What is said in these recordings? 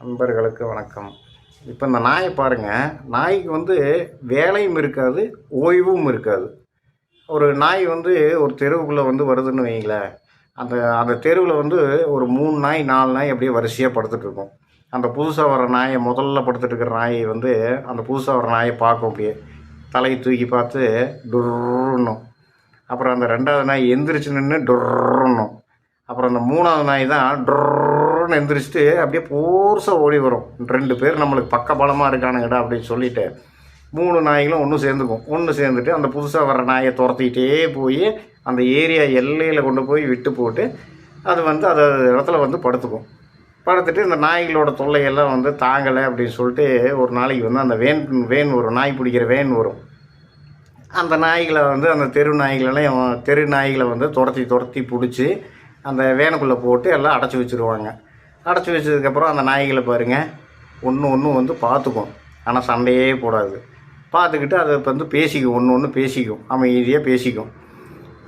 நண்பர்களுக்கு வணக்கம். இப்போ இந்த நாயை பாருங்கள் நாய்க்கு வந்து வேலையும் இருக்காது ஓய்வும் இருக்காது. ஒரு நாய் வந்து ஒரு தெருவுக்குள்ளே வந்து வருதுன்னு வைங்களேன். அந்த அந்த தெருவில் வந்து ஒரு மூணு நாய் நாலு நாய் அப்படியே வரிசையாக படுத்துட்டு இருக்கும். அந்த புதுசாக வர நாயை முதல்ல படுத்துட்டு இருக்கிற நாயை வந்து அந்த புதுசாக வர நாயை பார்க்கும் அப்படியே. தலையை தூக்கி பார்த்து டுர்னும் அப்புறம் அந்த ரெண்டாவது நாய் எந்திரிச்சு நின்று டுர்னும் அப்புறம் அந்த மூணாவது நாய் தான் ட்ரோன்னு எந்திரிச்சிட்டு அப்படியே போர்ஸாக ஓடி வரும். ரெண்டு பேர் நம்மளுக்கு பக்க பலமாக இருக்கானுங்கடா அப்படின்னு சொல்லிட்டு மூணு நாய்களும் ஒன்று சேர்ந்துக்கும். ஒன்று சேர்ந்துட்டு அந்த புதுசாக வர நாயை துரத்திக்கிட்டே போய் அந்த ஏரியா எல்லையில் கொண்டு போய் விட்டு போட்டு அது வந்து அது இடத்துல வந்து படுத்துக்கும். படுத்துட்டு இந்த நாய்களோட தொல்லையெல்லாம் வந்து தாங்கலை அப்படின்னு சொல்லிட்டு ஒரு நாளைக்கு வந்து அந்த வேன் வேன் வரும். நாய் பிடிக்கிற வேன் வரும். அந்த நாய்களை வந்து அந்த தெரு நாய்களெல்லாம் தெரு நாய்களை வந்து துரத்தி துரத்தி பிடிச்சி அந்த வேனுக்குள்ளே போட்டு எல்லாம் அடைச்சி வச்சுருவாங்க. அடைச்சி வச்சதுக்கப்புறம் அந்த நாய்களை பாருங்கள் ஒன்று ஒன்று வந்து பார்த்துக்கும். ஆனால் சண்டையே போடாது. பார்த்துக்கிட்டு அதை இப்போ வந்து பேசிக்கும். ஒன்று ஒன்று பேசிக்கும். அமைதியாக பேசிக்கும்.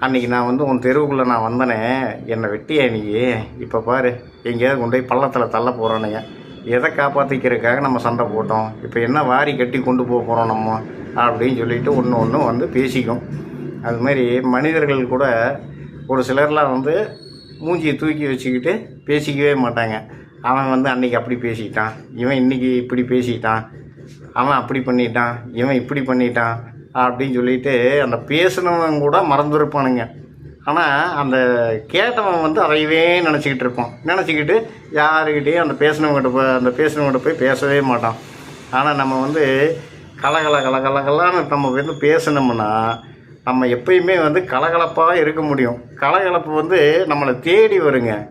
அன்றைக்கி நான் வந்து உன் தெருவுக்குள்ளே நான் வந்தனே. என்னை வெட்டி நீ? இப்போ பாரு. எங்கேயாவது கொண்டு போய் பள்ளத்தில் தள்ள போகிறானுங்க எதை காப்பாற்றிக்கிறதுக்காக நம்ம சண்டை போட்டோம். இப்போ என்ன வாரி கட்டி கொண்டு போக போகிறோம் நம்ம? அப்படின்னு சொல்லிட்டு ஒன்று ஒன்று வந்து பேசிக்கும். அது மாதிரி மனிதர்கள் கூட ஒரு சிலர்லாம் வந்து மூஞ்சியை தூக்கி வச்சுக்கிட்டு பேசிக்கவே மாட்டாங்க. அவன் வந்து அன்னைக்கு அப்படி பேசிட்டான் இவன் இன்றைக்கி இப்படி பேசிட்டான் அவன் அப்படி பண்ணிட்டான். இவன் இப்படி பண்ணிட்டான் அப்படின்னு சொல்லிட்டு அந்த பேசினவன் கூட மறந்துருப்பானுங்க. ஆனால் அந்த கேட்டவன் வந்து அதையவே நினச்சிக்கிட்டு இருப்பான். நினச்சிக்கிட்டு யாருக்கிட்டேயும் அந்த பேசினவங்கிட்ட போய் அந்த பேசினவங்கிட்ட போய் பேசவே மாட்டான். ஆனால் நம்ம வந்து கலகல கலகலகலான்னு நம்ம வந்து பேசினோம்னா நம்ம எப்பயுமே வந்து கலகலப்பாக இருக்க முடியும். கலகலப்பு வந்து நம்மளை தேடி வருங்க.